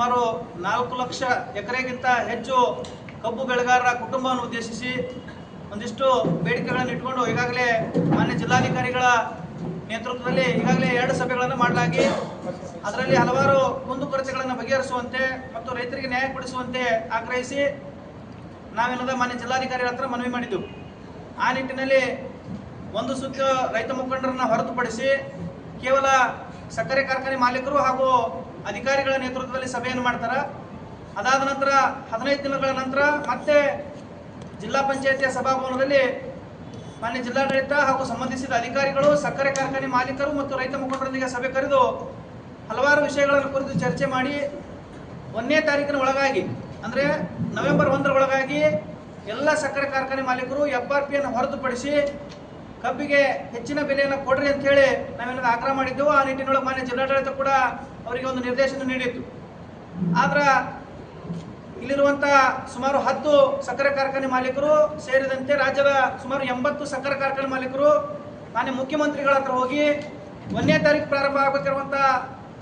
ಸುಮಾರು ನಾಲ್ಕು ಲಕ್ಷ ಎಕರೆಗಿಂತ ಹೆಚ್ಚು ಕಬ್ಬು ಬೆಳೆಗಾರರ ಕುಟುಂಬವನ್ನು ಉದ್ದೇಶಿಸಿ ಒಂದಿಷ್ಟು ಬೇಡಿಕೆಗಳನ್ನು ಇಟ್ಕೊಂಡು ಈಗಾಗಲೇ ಮಾನ್ಯ ಜಿಲ್ಲಾಧಿಕಾರಿಗಳ ನೇತೃತ್ವದಲ್ಲಿ ಈಗಾಗಲೇ ಎರಡು ಸಭೆಗಳನ್ನು ಮಾಡಲಾಗಿ, ಅದರಲ್ಲಿ ಹಲವಾರು ಕುಂದುಕೊರತೆಗಳನ್ನು ಬಗೆಹರಿಸುವಂತೆ ಮತ್ತು ರೈತರಿಗೆ ನ್ಯಾಯ ಕೊಡಿಸುವಂತೆ ಆಗ್ರಹಿಸಿ ನಾವೇನದ ಮಾನ್ಯ ಜಿಲ್ಲಾಧಿಕಾರಿಗಳ ಹತ್ರ ಮನವಿ ಮಾಡಿದ್ದೆವು ಆ ನಿಟ್ಟಿನಲ್ಲಿ ಒಂದು ಸುತ್ತ ರೈತ ಮುಖಂಡರನ್ನು ಹೊರತುಪಡಿಸಿ ಕೇವಲ ಸಕ್ಕರೆ ಕಾರ್ಖಾನೆ ಮಾಲೀಕರು ಹಾಗೂ ಅಧಿಕಾರಿಗಳ ನೇತೃತ್ವದಲ್ಲಿ ಸಭೆಯನ್ನು ಮಾಡ್ತಾರೆ. ಅದಾದ ನಂತರ ಹದಿನೈದು ದಿನಗಳ ನಂತರ ಮತ್ತೆ ಜಿಲ್ಲಾ ಪಂಚಾಯತಿಯ ಸಭಾಭವನದಲ್ಲಿ ಮಾನ್ಯ ಜಿಲ್ಲಾಡಳಿತ ಹಾಗೂ ಸಂಬಂಧಿಸಿದ ಅಧಿಕಾರಿಗಳು, ಸಕ್ಕರೆ ಕಾರ್ಖಾನೆ ಮಾಲೀಕರು ಮತ್ತು ರೈತ ಮುಖಂಡರೊಂದಿಗೆ ಸಭೆ ಕರೆದು ಹಲವಾರು ವಿಷಯಗಳನ್ನು ಕುರಿತು ಚರ್ಚೆ ಮಾಡಿ ಒಂದನೇ ತಾರೀಕಿನ ಒಳಗಾಗಿ, ಅಂದರೆ ನವೆಂಬರ್ ಒಂದರ ಒಳಗಾಗಿ ಎಲ್ಲ ಸಕ್ಕರೆ ಕಾರ್ಖಾನೆ ಮಾಲೀಕರು ಎಫ್ ಆರ್ ಪಿಯನ್ನು ಹೊರತುಪಡಿಸಿ ಕಬ್ಬಿಗೆ ಹೆಚ್ಚಿನ ಬೆಲೆಯನ್ನು ಕೊಡ್ರಿ ಅಂತ ಹೇಳಿ ನಾವೇನಾದ್ರು ಆಗ್ರಹ ಮಾಡಿದ್ದೆವು. ಆ ನಿಟ್ಟಿನೊಳಗೆ ಮಾನ್ಯ ಜಿಲ್ಲಾಡಳಿತ ಕೂಡ ಅವರಿಗೆ ಒಂದು ನಿರ್ದೇಶನ ನೀಡಿತ್ತು. ಆದ್ರೆ ಇಲ್ಲಿರುವಂತ ಸುಮಾರು ಹತ್ತು ಸಕ್ಕರೆ ಕಾರ್ಖಾನೆ ಮಾಲೀಕರು ಸೇರಿದಂತೆ ರಾಜ್ಯದ ಸುಮಾರು ಎಂಬತ್ತು ಸಕ್ಕರೆ ಕಾರ್ಖಾನೆ ಮಾಲೀಕರು, ಮಾನ್ಯ ಮುಖ್ಯಮಂತ್ರಿಗಳ ಹತ್ರ ಹೋಗಿ ಒಂದನೇ ತಾರೀಕು ಪ್ರಾರಂಭ ಆಗಬೇಕಿರುವಂತ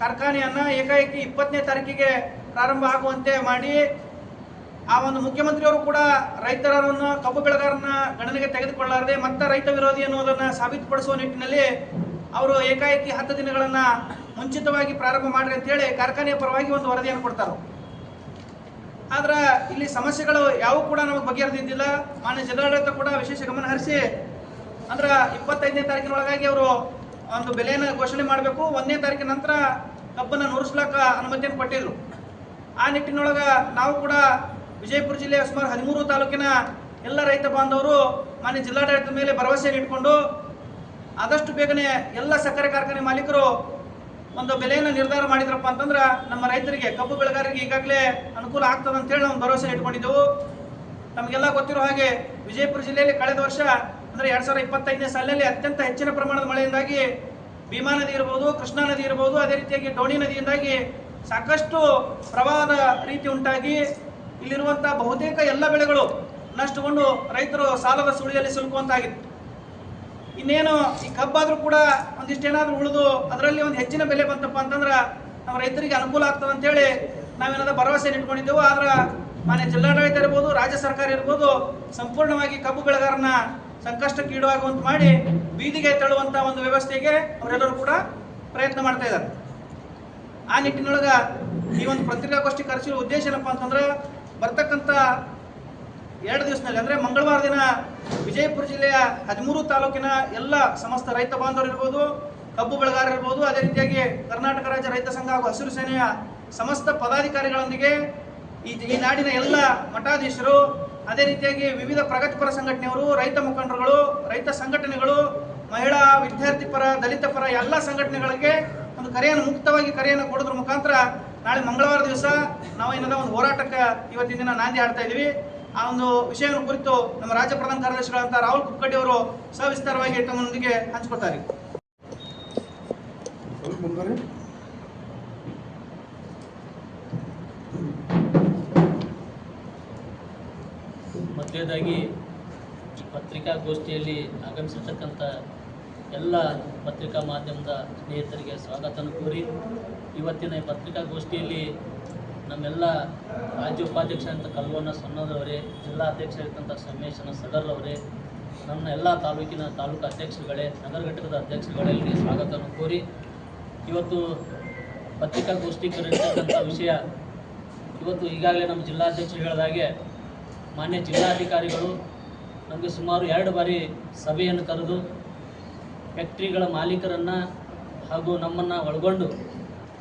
ಕಾರ್ಖಾನೆಯನ್ನ ಏಕಾಏಕಿ ಇಪ್ಪತ್ತನೇ ತಾರೀಕಿಗೆ ಪ್ರಾರಂಭ ಆಗುವಂತೆ ಮಾಡಿ ಆ ಒಂದು ಮುಖ್ಯಮಂತ್ರಿಯವರು ಕೂಡ ರೈತರನ್ನ, ಕಬ್ಬು ಬೆಳೆಗಾರನ್ನ ಗಣನೆಗೆ ತೆಗೆದುಕೊಳ್ಳಾರದೆ ಮತ್ತ ರೈತ ವಿರೋಧಿ ಅನ್ನೋದನ್ನ ಸಾಬೀತುಪಡಿಸುವ ನಿಟ್ಟಿನಲ್ಲಿ ಅವರು ಏಕಾಏಕಿ ಹತ್ತು ದಿನಗಳನ್ನ ಮುಂಚಿತವಾಗಿ ಪ್ರಾರಂಭ ಮಾಡ್ರಿ ಅಂತ ಹೇಳಿ ಕಾರ್ಖಾನೆಯ ಪರವಾಗಿ ಒಂದು ವರದಿಯನ್ನು ಕೊಡ್ತಾರೆ. ಆದ್ರೆ ಇಲ್ಲಿ ಸಮಸ್ಯೆಗಳು ಯಾವ ಕೂಡ ನಮಗೆ ಬಗೆಹರಿದಿದ್ದಿಲ್ಲ ಮಾನ್ಯ ಜಿಲ್ಲಾಡಳಿತ ಕೂಡ ವಿಶೇಷ ಗಮನ ಹರಿಸಿ, ಅಂದ್ರೆ ಇಪ್ಪತ್ತೈದನೇ ತಾರೀಕಿನೊಳಗಾಗಿ ಅವರು ಒಂದು ಬೆಲೆಯನ್ನು ಘೋಷಣೆ ಮಾಡಬೇಕು. ಒಂದನೇ ತಾರೀಕಿನ ನಂತರ ಕಬ್ಬನ್ನು ನುರಿಸ್ಲಾಕ ಅನುಮತಿಯನ್ನು ಕೊಟ್ಟಿದ್ರು. ಆ ನಿಟ್ಟಿನೊಳಗೆ ನಾವು ಕೂಡ ವಿಜಯಪುರ ಜಿಲ್ಲೆಯ ಸುಮಾರು ಹದಿಮೂರು ತಾಲೂಕಿನ ಎಲ್ಲ ರೈತ ಬಾಂಧವರು ಮಾನ್ಯ ಜಿಲ್ಲಾಡಳಿತದ ಮೇಲೆ ಭರವಸೆಯನ್ನು ಇಟ್ಕೊಂಡು ಆದಷ್ಟು ಬೇಗನೆ ಎಲ್ಲ ಸಕ್ಕರೆ ಕಾರ್ಖಾನೆ ಮಾಲೀಕರು ಒಂದು ಬೆಲೆಯನ್ನು ನಿರ್ಧಾರ ಮಾಡಿದ್ರಪ್ಪ ಅಂತಂದ್ರೆ ನಮ್ಮ ರೈತರಿಗೆ, ಕಬ್ಬು ಬೆಳೆಗಾರರಿಗೆ ಈಗಾಗಲೇ ಅನುಕೂಲ ಆಗ್ತದೆ ಅಂತ ಹೇಳಿ ನಾವು ಭರವಸೆ ಇಟ್ಕೊಂಡಿದ್ದೆವು. ನಮಗೆಲ್ಲ ಗೊತ್ತಿರೋ ಹಾಗೆ ವಿಜಯಪುರ ಜಿಲ್ಲೆಯಲ್ಲಿ ಕಳೆದ ವರ್ಷ ಅಂದ್ರೆ ಎರಡ್ ಸಾವಿರದ ಇಪ್ಪತ್ತೈದನೇ ಸಾಲಿನಲ್ಲಿ ಅತ್ಯಂತ ಹೆಚ್ಚಿನ ಪ್ರಮಾಣದ ಮಳೆಯಿಂದಾಗಿ ಭೀಮಾ ನದಿ ಇರಬಹುದು ಕೃಷ್ಣಾ ನದಿ ಇರಬಹುದು ಅದೇ ರೀತಿಯಾಗಿ ಡೋಣಿ ನದಿಯಿಂದಾಗಿ ಸಾಕಷ್ಟು ಪ್ರವಾಹದ ರೀತಿ ಉಂಟಾಗಿ ಇಲ್ಲಿರುವಂತಹ ಬಹುತೇಕ ಎಲ್ಲ ಬೆಳೆಗಳು ನಷ್ಟಗೊಂಡು ರೈತರು ಸಾಲದ ಸುಳಿಯಲ್ಲಿ ಸಿಲುಕುವಂತಾಗಿತ್ತು. ಇನ್ನೇನು ಈ ಕಬ್ಬಾದರೂ ಕೂಡ ಒಂದಿಷ್ಟೇನಾದ್ರೂ ಉಳಿದು ಅದರಲ್ಲಿ ಒಂದು ಹೆಚ್ಚಿನ ಬೆಲೆ ಬಂತಪ್ಪ ಅಂತಂದ್ರೆ ನಮ್ಮ ರೈತರಿಗೆ ಅನುಕೂಲ ಆಗ್ತದೆ ಅಂತೇಳಿ ನಾವೇನಾದ್ರೂ ಭರವಸೆ ಇಟ್ಕೊಂಡಿದ್ದೆವು, ಆದ್ರೆ ಮಾನ್ಯ ಜಿಲ್ಲಾಡಳಿತ ಇರ್ಬೋದು, ರಾಜ್ಯ ಸರ್ಕಾರ ಇರ್ಬೋದು, ಸಂಪೂರ್ಣವಾಗಿ ಕಬ್ಬು ಬೆಳೆಗಾರನ ಸಂಕಷ್ಟಕ್ಕೆ ಈಡಾಗುವಂತ ಮಾಡಿ ಬೀದಿಗೆ ತಳ್ಳುವಂತ ಒಂದು ವ್ಯವಸ್ಥೆಗೆ ಅವರೆಲ್ಲರೂ ಕೂಡ ಪ್ರಯತ್ನ ಮಾಡ್ತಾ ಇದ್ದಾರೆ. ಆ ನಿಟ್ಟಿನೊಳಗ ಈ ಒಂದು ಪತ್ರಿಕಾಗೋಷ್ಠಿ ಕರೆಸಿರೋ ಉದ್ದೇಶ ಏನಪ್ಪಾ ಅಂತಂದ್ರೆ ಬರ್ತಕ್ಕಂಥ ಎರಡು ದಿವಸದಲ್ಲಿ, ಅಂದರೆ ಮಂಗಳವಾರ ದಿನ ವಿಜಯಪುರ ಜಿಲ್ಲೆಯ ಹದಿಮೂರು ತಾಲೂಕಿನ ಎಲ್ಲ ಸಮಸ್ತ ರೈತ ಬಾಂಧವರು ಇರ್ಬೋದು, ಕಬ್ಬು ಬೆಳೆಗಾರರು ಇರ್ಬೋದು, ಅದೇ ರೀತಿಯಾಗಿ ಕರ್ನಾಟಕ ರಾಜ್ಯ ರೈತ ಸಂಘ ಹಾಗೂ ಹಸಿರು ಸೇನೆಯ ಸಮಸ್ತ ಪದಾಧಿಕಾರಿಗಳೊಂದಿಗೆ ಈ ಈ ನಾಡಿನ ಎಲ್ಲ ಮಠಾಧೀಶರು, ಅದೇ ರೀತಿಯಾಗಿ ವಿವಿಧ ಪ್ರಗತಿಪರ ಸಂಘಟನೆಯವರು, ರೈತ ಮುಖಂಡರುಗಳು, ರೈತ ಸಂಘಟನೆಗಳು, ಮಹಿಳಾ ವಿದ್ಯಾರ್ಥಿ ಪರ, ದಲಿತ ಪರ ಎಲ್ಲ ಸಂಘಟನೆಗಳಿಗೆ ಒಂದು ಕರೆಯನ್ನು, ಮುಕ್ತವಾಗಿ ಕರೆಯನ್ನು ಕೊಡೋದ್ರ ಮುಖಾಂತರ ನಾಳೆ ಮಂಗಳವಾರ ದಿವಸ ನಾವು ಏನದ ಒಂದು ಹೋರಾಟಕ್ಕೆ ಇವತ್ತಿನ ದಿನ ನಾಂದಿ ಆಡ್ತಾ ಇದೀವಿ ಆ ಒಂದು ವಿಷಯಗಳ ಕುರಿತು ನಮ್ಮ ರಾಜ್ಯ ಪ್ರಧಾನ ಕಾರ್ಯದರ್ಶಿಗಳಂತ ರಾಹುಲ್ ಕುಕ್ಕಡ್ಡಿ ಅವರು ಸವಿಸ್ತಾರವಾಗಿ ತಮ್ಮೊಂದಿಗೆ ಹಂಚ್ಕೊಳ್ತಾರೆ ಮೊದಲೇದಾಗಿ ಈ ಪತ್ರಿಕಾಗೋಷ್ಠಿಯಲ್ಲಿ ಆಗಮಿಸಿರ್ತಕ್ಕಂಥ ಎಲ್ಲ ಪತ್ರಿಕಾ ಮಾಧ್ಯಮದ ಸ್ನೇಹಿತರಿಗೆ ಸ್ವಾಗತವನ್ನು ಕೋರಿ ಇವತ್ತಿನ ಈ ಪತ್ರಿಕಾಗೋಷ್ಠಿಯಲ್ಲಿ ನಮ್ಮೆಲ್ಲ ರಾಜ್ಯ ಉಪಾಧ್ಯಕ್ಷ ಅಂತ ಕಲ್ವಣ್ಣ ಸಣ್ಣದವರೇ ಜಿಲ್ಲಾ ಅಧ್ಯಕ್ಷರಿರ್ತಂಥ ಸಮೇಶನ ಸದರವರೇ ನಮ್ಮ ಎಲ್ಲ ತಾಲೂಕಿನ ತಾಲೂಕು ಅಧ್ಯಕ್ಷರುಗಳೇ, ನಗರ ಘಟಕದ ಅಧ್ಯಕ್ಷರುಗಳಲ್ಲಿ ಸ್ವಾಗತವನ್ನು ಕೋರಿ ಇವತ್ತು ಪತ್ರಿಕಾಗೋಷ್ಠಿ ಕರೆತಕ್ಕಂಥ ವಿಷಯ ಇವತ್ತು ಈಗಾಗಲೇ ನಮ್ಮ ಜಿಲ್ಲಾಧ್ಯಕ್ಷರು ಹೇಳಿದಾಗೆ ಮಾನ್ಯ ಜಿಲ್ಲಾಧಿಕಾರಿಗಳು ನಮಗೆ ಸುಮಾರು ಎರಡು ಬಾರಿ ಸಭೆಯನ್ನು ಕರೆದು, ಫ್ಯಾಕ್ಟ್ರಿಗಳ ಮಾಲೀಕರನ್ನು ಹಾಗೂ ನಮ್ಮನ್ನು ಒಳಗೊಂಡು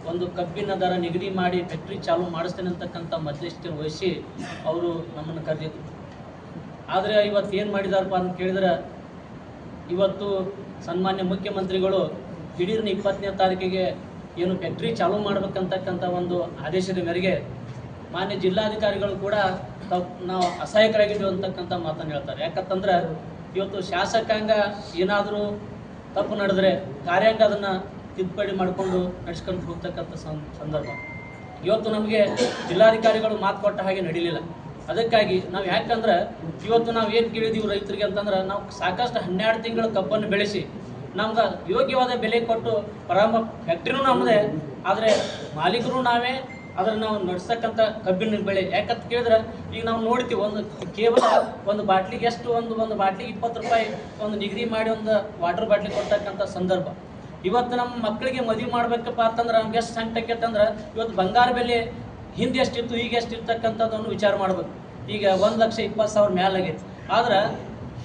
ಒಂದು ಕಬ್ಬಿನ ದರ ನಿಗದಿ ಮಾಡಿ ಫ್ಯಾಕ್ಟ್ರಿ ಚಾಲು ಮಾಡಿಸ್ತೇನೆ ಅಂತಕ್ಕಂಥ ಮಧ್ಯಸ್ಥಿಕೆ ವಹಿಸಿ ಅವರು ನಮ್ಮನ್ನು ಕರೆದಿದ್ರು. ಆದರೆ ಇವತ್ತು ಏನು ಮಾಡಿದಾರಪ್ಪ ಅಂತ ಕೇಳಿದ್ರೆ, ಇವತ್ತು ಸನ್ಮಾನ್ಯ ಮುಖ್ಯಮಂತ್ರಿಗಳು ದಿಢೀರ್ನ ಇಪ್ಪತ್ತನೇ ತಾರೀಕಿಗೆ ಏನು ಫ್ಯಾಕ್ಟ್ರಿ ಚಾಲೂ ಮಾಡಬೇಕಂತಕ್ಕಂಥ ಒಂದು ಆದೇಶದ ಮೇರೆಗೆ ಮಾನ್ಯ ಜಿಲ್ಲಾಧಿಕಾರಿಗಳು ಕೂಡ ನಾವು ಅಸಹಾಯಕರಾಗಿದ್ದೀವಿ ಅಂತಕ್ಕಂಥ ಮಾತನ್ನು ಹೇಳ್ತಾರೆ. ಯಾಕಂತಂದ್ರೆ, ಇವತ್ತು ಶಾಸಕಾಂಗ ಏನಾದರೂ ತಪ್ಪು ನಡೆದ್ರೆ ಕಾರ್ಯಾಂಗ ಅದನ್ನು ತಿದ್ದುಪಡಿ ಮಾಡಿಕೊಂಡು ನಡೆಸ್ಕೊಂಡು ಹೋಗ್ತಕ್ಕಂಥ ಸಂದರ್ಭ. ಇವತ್ತು ನಮಗೆ ಜಿಲ್ಲಾಧಿಕಾರಿಗಳು ಮಾತು ಕೊಟ್ಟ ಹಾಗೆ ನಡೀಲಿಲ್ಲ. ಅದಕ್ಕಾಗಿ ನಾವು ಯಾಕಂದ್ರೆ ಇವತ್ತು ನಾವು ಏನು ಕೇಳಿದೀವಿ ರೈತರಿಗೆ ಅಂತಂದ್ರೆ ನಾವು ಸಾಕಷ್ಟು ಹನ್ನೆರಡು ತಿಂಗಳ ಕಬ್ಬನ್ನು ಬೆಳೆಸಿ ನಮ್ಗೆ ಯೋಗ್ಯವಾದ ಬೆಲೆ ಕೊಟ್ಟು ಪ್ರಾರಂಭ ಫ್ಯಾಕ್ಟ್ರಿನೂ ನಮ್ಮದೇ ಆದರೆ ಮಾಲೀಕರು ನಾವೇ ಅದರ ನಾವು ನಡೆಸ್ತಕ್ಕಂಥ ಕಬ್ಬಿನ ಬೆಳೆ. ಯಾಕಂತ ಕೇಳಿದ್ರೆ ಈಗ ನಾವು ನೋಡ್ತೀವಿ ಒಂದು ಕೇವಲ ಒಂದು ಬಾಟ್ಲಿಗೆ ಎಷ್ಟು ಒಂದು ಒಂದು ಬಾಟ್ಲಿಗೆ ಇಪ್ಪತ್ತು ರೂಪಾಯಿ ಒಂದು ನಿಗದಿ ಮಾಡಿ ಒಂದು ವಾಟರ್ ಬಾಟ್ಲಿ ಕೊಡ್ತಕ್ಕಂಥ ಸಂದರ್ಭ. ಇವತ್ತು ನಮ್ಮ ಮಕ್ಕಳಿಗೆ ಮದುವೆ ಮಾಡ್ಬೇಕಪ್ಪ ಅಂತಂದ್ರೆ ನಮ್ಗೆ ಎಷ್ಟು ಸಂಕಟ ಅಂದ್ರೆ ಇವತ್ತು ಬಂಗಾರ ಬೆಲೆ ಹಿಂದೆ ಎಷ್ಟಿತ್ತು, ಈಗ ಎಷ್ಟಿರ್ತಕ್ಕಂಥದ್ದನ್ನು ವಿಚಾರ ಮಾಡ್ಬೇಕು. ಈಗ ಒಂದು ಲಕ್ಷ ಇಪ್ಪತ್ತು ಸಾವಿರ ಮೇಲಾಗೈತಿ ಆದ್ರೆ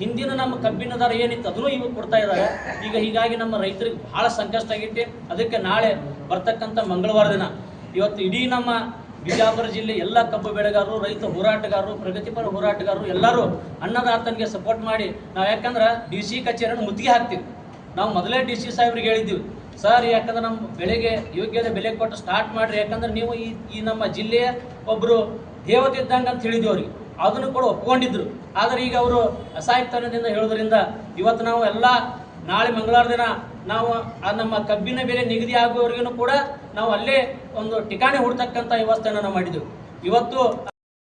ಹಿಂದಿನ ನಮ್ಮ ಕಬ್ಬಿನ ದರ ಏನಿತ್ತು, ಅದನ್ನು ಇವಾಗ ಕೊಡ್ತಾ ಇದ್ದಾರೆ. ಈಗ ಹೀಗಾಗಿ ನಮ್ಮ ರೈತರಿಗೆ ಬಹಳ ಸಂಕಷ್ಟ ಆಗೈತಿ. ಅದಕ್ಕೆ ನಾಳೆ ಬರ್ತಕ್ಕಂಥ ಮಂಗಳವಾರ ದಿನ, ಇವತ್ತು ಇಡೀ ನಮ್ಮ ಬಿಜಾಪುರ ಜಿಲ್ಲೆ ಎಲ್ಲ ಕಬ್ಬು ಬೆಳೆಗಾರರು, ರೈತ ಹೋರಾಟಗಾರರು, ಪ್ರಗತಿಪರ ಹೋರಾಟಗಾರರು ಎಲ್ಲರೂ ಅನ್ನದಾತನಿಗೆ ಸಪೋರ್ಟ್ ಮಾಡಿ, ನಾವು ಯಾಕಂದ್ರೆ ಡಿ ಸಿ ಕಚೇರಿಯನ್ನು ಮುತ್ತಿಗೆ ಹಾಕ್ತೀವಿ. ನಾವು ಮೊದಲೇ ಡಿ ಸಿ ಸಾಹೇಬ್ರಿಗೆ ಹೇಳಿದ್ದೀವಿ, ಸರ್, ಯಾಕಂದ್ರೆ ನಮ್ಮ ಬೆಳೆಗೆ ಯೋಗ್ಯದ ಬೆಲೆ ಕೊಟ್ಟು ಸ್ಟಾರ್ಟ್ ಮಾಡ್ರಿ, ಯಾಕಂದ್ರೆ ನೀವು ಈ ಈ ನಮ್ಮ ಜಿಲ್ಲೆಯ ಒಬ್ಬರು ದೇವತೆ ಇದ್ದಂಗೆ ಅಂತ ಹೇಳಿದ್ವಿ ಅವ್ರಿಗೆ. ಅದನ್ನು ಕೂಡ ಒಪ್ಕೊಂಡಿದ್ರು. ಆದರೆ ಈಗ ಅವರು ಅಸಾಯಿತನದಿಂದ ಹೇಳೋದ್ರಿಂದ ಇವತ್ತು ನಾವು ಎಲ್ಲ, ನಾಳೆ ಮಂಗಳವಾರ ದಿನ ನಾವು ಆ ನಮ್ಮ ಕಬ್ಬಿನ ಬೆಲೆ ನಿಗದಿ ಆಗುವವರೆಗೂ ಕೂಡ ನಾವು ಅಲ್ಲೇ ಒಂದು ಠಿಕಾಣಿ ಹುಡ್ತಕ್ಕಂಥ ವ್ಯವಸ್ಥೆಯನ್ನು ನಾವು ಮಾಡಿದ್ದೆವು ಇವತ್ತು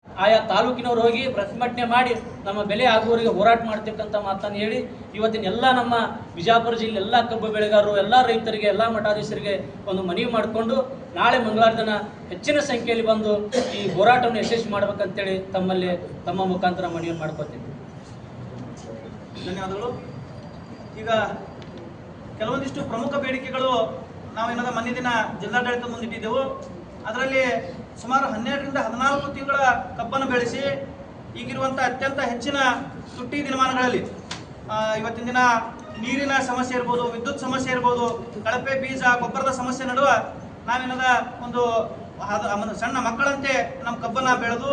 ಆಯಾ ತಾಲೂಕಿನವ್ರು ಹೋಗಿ ಪ್ರತಿಭಟನೆ ಮಾಡಿ ನಮ್ಮ ಬೆಲೆ ಆಗುವವರಿಗೆ ಹೋರಾಟ ಮಾಡ್ತಕ್ಕಂಥ ಮಾತನ್ನು ಹೇಳಿ ಇವತ್ತಿನ ಎಲ್ಲ ನಮ್ಮ ಬಿಜಾಪುರ ಜಿಲ್ಲೆ ಎಲ್ಲ ಕಬ್ಬು ಬೆಳೆಗಾರರು, ಎಲ್ಲ ರೈತರಿಗೆ, ಎಲ್ಲ ಮಠಾಧೀಶರಿಗೆ ಒಂದು ಮನವಿ ಮಾಡಿಕೊಂಡು ನಾಳೆ ಮಂಗಳವಾರ ದಿನ ಹೆಚ್ಚಿನ ಸಂಖ್ಯೆಯಲ್ಲಿ ಬಂದು ಈ ಹೋರಾಟವನ್ನು ಯಶಸ್ವಿ ಮಾಡ್ಬೇಕಂತೇಳಿ ತಮ್ಮಲ್ಲಿ ತಮ್ಮ ಮುಖಾಂತರ ಮನವಿ ಮಾಡ್ಕೋತೀನಿ. ಧನ್ಯವಾದಗಳು. ಈಗ ಕೆಲವೊಂದಿಷ್ಟು ಪ್ರಮುಖ ಬೇಡಿಕೆಗಳು ನಾವೇನದ ಮನೆ ದಿನ ಜಿಲ್ಲಾಡಳಿತ ಮುಂದಿಟ್ಟಿದ್ದೆವು ಅದರಲ್ಲಿ ಸುಮಾರು ಹನ್ನೆರಡರಿಂದ ಹದಿನಾಲ್ಕು ತಿಂಗಳ ಕಬ್ಬನ್ನು ಬೆಳೆಸಿ ಈಗಿರುವಂಥ ಅತ್ಯಂತ ಹೆಚ್ಚಿನ ತುಟ್ಟಿ ದಿನಮಾನಗಳಲ್ಲಿ ಇವತ್ತಿನ ದಿನ ನೀರಿನ ಸಮಸ್ಯೆ ಇರ್ಬೋದು, ವಿದ್ಯುತ್ ಸಮಸ್ಯೆ ಇರ್ಬೋದು, ಕಳಪೆ ಬೀಜ, ಗೊಬ್ಬರದ ಸಮಸ್ಯೆ ನಡುವ ನಾವೇನದ ಒಂದು ಸಣ್ಣ ಮಕ್ಕಳಂತೆ ನಮ್ಮ ಕಬ್ಬನ್ನ ಬೆಳೆದು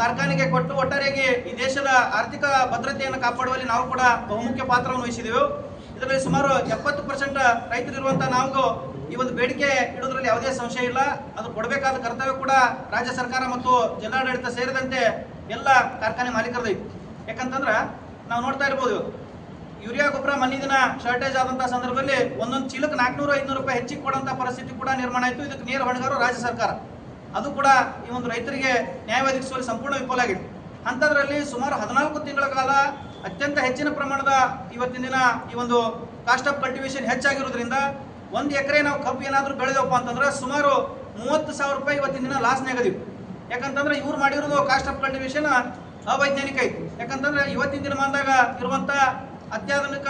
ಕಾರ್ಖಾನೆಗೆ ಕೊಟ್ಟು ಒಟ್ಟಾರೆಯಾಗಿ ಈ ದೇಶದ ಆರ್ಥಿಕ ಭದ್ರತೆಯನ್ನು ಕಾಪಾಡುವಲ್ಲಿ ನಾವು ಕೂಡ ಬಹುಮುಖ್ಯ ಪಾತ್ರವನ್ನು ವಹಿಸಿದೆವು. ಇದರಲ್ಲಿ ಸುಮಾರು ಎಪ್ಪತ್ತು ಪರ್ಸೆಂಟ್ ರೈತರಿರುವಂತಹ ನಾವು ಈ ಒಂದು ಬೇಡಿಕೆ ಇಡೋದ್ರಲ್ಲಿ ಯಾವುದೇ ಸಂಶಯ ಇಲ್ಲ. ಅದು ಕೊಡಬೇಕಾದ ಕರ್ತವ್ಯ ಕೂಡ ರಾಜ್ಯ ಸರ್ಕಾರ ಮತ್ತು ಜಿಲ್ಲಾಡಳಿತ ಸೇರಿದಂತೆ ಎಲ್ಲ ಕಾರ್ಖಾನೆ ಮಾಲೀಕರದೈತಿ ಯಾಕಂತಂದ್ರೆ ನಾವು ನೋಡ್ತಾ ಇರ್ಬೋದು, ಯೂರಿಯಾ, ಗೊಬ್ಬರ ಮನೆ ದಿನ ಶಾರ್ಟೇಜ್ ಆದಂತಹ ಸಂದರ್ಭದಲ್ಲಿ ಒಂದೊಂದು ಚೀಲಕ್ಕೆ ನಾಲ್ಕುನೂರು ಐನೂರು ರೂಪಾಯಿ ಹೆಚ್ಚಿಗೆ ಕೊಡುವಂಥ ಪರಿಸ್ಥಿತಿ ಕೂಡ ನಿರ್ಮಾಣ ಆಯಿತು. ಇದಕ್ಕೆ ನೇರ ಹೊಣೆಗಾರರು ರಾಜ್ಯ ಸರ್ಕಾರ. ಅದು ಕೂಡ ಈ ಒಂದು ರೈತರಿಗೆ ನ್ಯಾಯ ಒದಗಿಸುವಲ್ಲಿ ಸಂಪೂರ್ಣ ವಿಫಲ ಆಗಿದೆ. ಅಂಥದ್ರಲ್ಲಿ ಸುಮಾರು ಹದಿನಾಲ್ಕು ತಿಂಗಳ ಕಾಲ ಅತ್ಯಂತ ಹೆಚ್ಚಿನ ಪ್ರಮಾಣದ ಇವತ್ತಿನ ದಿನ ಈ ಒಂದು ಕಾಸ್ಟ್ ಆಫ್ ಕಲ್ಟಿವೇಶನ್ ಹೆಚ್ಚಾಗಿರೋದ್ರಿಂದ ಒಂದು ಎಕರೆ ನಾವು ಕಬ್ಬು ಏನಾದರೂ ಬೆಳೆದವಪ್ಪ ಅಂತಂದ್ರೆ ಸುಮಾರು ಮೂವತ್ತು ಸಾವಿರ ರೂಪಾಯಿ ಇವತ್ತಿನ ದಿನ ಲಾಸ್ ನೆಗದಿವಿ ಯಾಕಂತಂದ್ರೆ ಇವ್ರು ಮಾಡಿರೋದು ಕಾಸ್ಟ್ ಆಫ್ ಕಲ್ಟಿವೇಶನ್ ಅವೈಜ್ಞಾನಿಕ ಐತಿ. ಯಾಕಂತಂದ್ರೆ ಇವತ್ತಿನ ದಿನಮಾನದಾಗ ಇರುವಂತ ಅತ್ಯಾಧುನಿಕ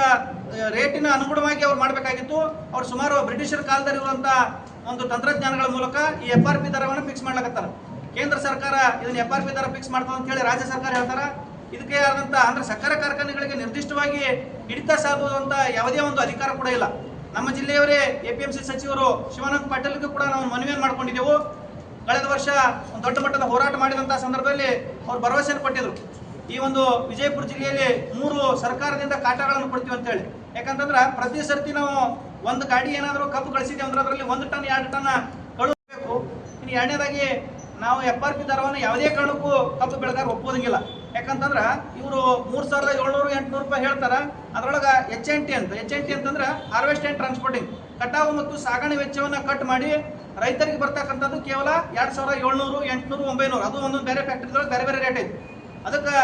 ರೇಟಿನ ಅನುಗುಣವಾಗಿ ಅವ್ರು ಮಾಡಬೇಕಾಗಿತ್ತು. ಅವ್ರು ಸುಮಾರು ಬ್ರಿಟಿಷರ ಕಾಲದಲ್ಲಿ ಇರುವಂತ ಒಂದು ತಂತ್ರಜ್ಞಾನಗಳ ಮೂಲಕ ಈ ಎಫ್ ಆರ್ ಪಿ ದರವನ್ನು ಫಿಕ್ಸ್ ಮಾಡ್ಲಕತ್ತಾರ. ಕೇಂದ್ರ ಸರ್ಕಾರ ಇದನ್ನ ಎಫ್ ಆರ್ ಪಿ ದರ ಫಿಕ್ಸ್ ಮಾಡ್ತದೆ ಅಂತ ಹೇಳಿ ರಾಜ್ಯ ಸರ್ಕಾರ ಹೇಳ್ತಾರ. ಇದಕ್ಕೆ ಆದಂತ ಅಂದ್ರೆ ಸಕ್ಕರೆ ಕಾರ್ಖಾನೆಗಳಿಗೆ ನಿರ್ದಿಷ್ಟವಾಗಿ ಹಿಡಿತ ಸಾಧುವಂತ ಯಾವುದೇ ಒಂದು ಅಧಿಕಾರ ಕೂಡ ಇಲ್ಲ. ನಮ್ಮ ಜಿಲ್ಲೆಯವರೇ ಎ ಪಿ ಎಂ ಸಿ ಸಚಿವರು ಶಿವಾನಂದ ಪಾಟೀಲ್ಗೂ ಕೂಡ ನಾವು ಮನವಿಯನ್ನು ಮಾಡ್ಕೊಂಡಿದ್ದೆವು. ಕಳೆದ ವರ್ಷ ಒಂದು ದೊಡ್ಡ ಮಟ್ಟದ ಹೋರಾಟ ಮಾಡಿದಂಥ ಸಂದರ್ಭದಲ್ಲಿ ಅವರು ಭರವಸೆಯನ್ನು ಕೊಟ್ಟಿದ್ರು. ಈ ಒಂದು ವಿಜಯಪುರ ಜಿಲ್ಲೆಯಲ್ಲಿ ಮೂರು ಸರ್ಕಾರದಿಂದ ಕಾಟಗಳನ್ನು ಕೊಡ್ತೀವಿ ಅಂತ ಹೇಳಿ ಯಾಕಂತಂದ್ರೆ ಪ್ರತಿ ಸರ್ತಿ ನಾವು ಒಂದು ಗಾಡಿ ಏನಾದರೂ ಕಬ್ಬು ಕಳಿಸಿದ್ದೀವಿ ಅಂದ್ರೆ ಅದರಲ್ಲಿ ಒಂದು ಟನ್, ಎರಡು ಟನ್ ಕಳುಹಿಸಬೇಕು ಇನ್ನು ಎರಡನೇದಾಗಿ ನಾವು ಎಫ್ ಆರ್ ದರವನ್ನು ಯಾವುದೇ ಕಾರಣಕ್ಕೂ ಕಬ್ಬು ಬೆಳೆಗಾರ ಒಪ್ಪೋದಂಗಿಲ್ಲ ಯಾಕಂತಂದ್ರೆ ಇವರು ಮೂರು ಸಾವಿರದ ಏಳ್ನೂರು ಎಂಟುನೂರು ರೂಪಾಯಿ ಹೇಳ್ತಾರ. ಅದ್ರೊಳಗೆ ಎಚ್ ಎನ್ ಟಿ ಅಂತ ಎಚ್ ಎನ್ ಟಿ ಅಂತಂದ್ರೆ ಹಾರ್ವೆಸ್ಟ್ ಆ್ಯಂಡ್ ಟ್ರಾನ್ಸ್ಪೋರ್ಟಿಂಗ್ ಕಟಾವು ಮತ್ತು ಸಾಗಣೆ ವೆಚ್ಚವನ್ನು ಕಟ್ ಮಾಡಿ ರೈತರಿಗೆ ಬರ್ತಕ್ಕಂಥದ್ದು ಕೇವಲ ಎರಡು ಸಾವಿರದ ಏಳ್ನೂರು, ಎಂಟುನೂರು, ಒಂಬೈನೂರು. ಅದು ಒಂದೊಂದು ಬೇರೆ ಫ್ಯಾಕ್ಟ್ರಿದೊಳಗೆ ಬೇರೆ ಬೇರೆ ರೇಟ್ ಐತಿ. ಅದಕ್ಕೆ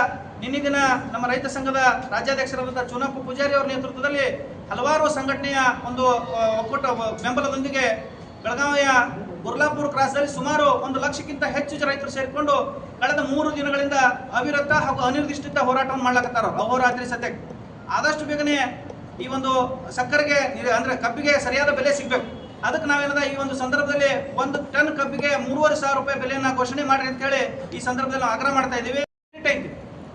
ನಿನ್ನೆ ದಿನ ನಮ್ಮ ರೈತ ಸಂಘದ ರಾಜ್ಯಾಧ್ಯಕ್ಷರಾದಂಥ ಚುನಪ್ಪ ಪೂಜಾರಿ ಅವರ ನೇತೃತ್ವದಲ್ಲಿ ಹಲವಾರು ಸಂಘಟನೆಯ ಒಂದು ಒಕ್ಕೂಟ ಬೆಂಬಲದೊಂದಿಗೆ ಬೆಳಗಾವಿಯ ಗುರ್ಲಾಪುರ ಕ್ರಾಸ್ನಲ್ಲಿ ಸುಮಾರು ಒಂದು ಲಕ್ಷಕ್ಕಿಂತ ಹೆಚ್ಚು ರೈತರು ಸೇರಿಕೊಂಡು ಕಳೆದ ಮೂರು ದಿನಗಳಿಂದ ಅವಿರತ ಹಾಗೂ ಅನಿರ್ದಿಷ್ಟಿತ ಹೋರಾಟವನ್ನು ಮಾಡ್ಲಾಕತ್ತಾರ ಅಹೋರಾತ್ರಿ ಸದ್ಯಕ್ಕೆ. ಆದಷ್ಟು ಬೇಗನೆ ಈ ಒಂದು ಸಕ್ಕರೆಗೆ, ಅಂದ್ರೆ ಕಬ್ಬಿಗೆ ಸರಿಯಾದ ಬೆಲೆ ಸಿಗ್ಬೇಕು. ಅದಕ್ಕೆ ನಾವೇನದ ಈ ಒಂದು ಸಂದರ್ಭದಲ್ಲಿ ಒಂದು ಟನ್ ಕಬ್ಬಿಗೆ ಮೂರುವರೆ ಸಾವಿರ ರೂಪಾಯಿ ಬೆಲೆಯನ್ನ ಘೋಷಣೆ ಮಾಡಿ ಅಂತ ಹೇಳಿ ಈ ಸಂದರ್ಭದಲ್ಲಿ ಆಗ್ರಹ ಮಾಡ್ತಾ ಇದ್ದೀವಿ.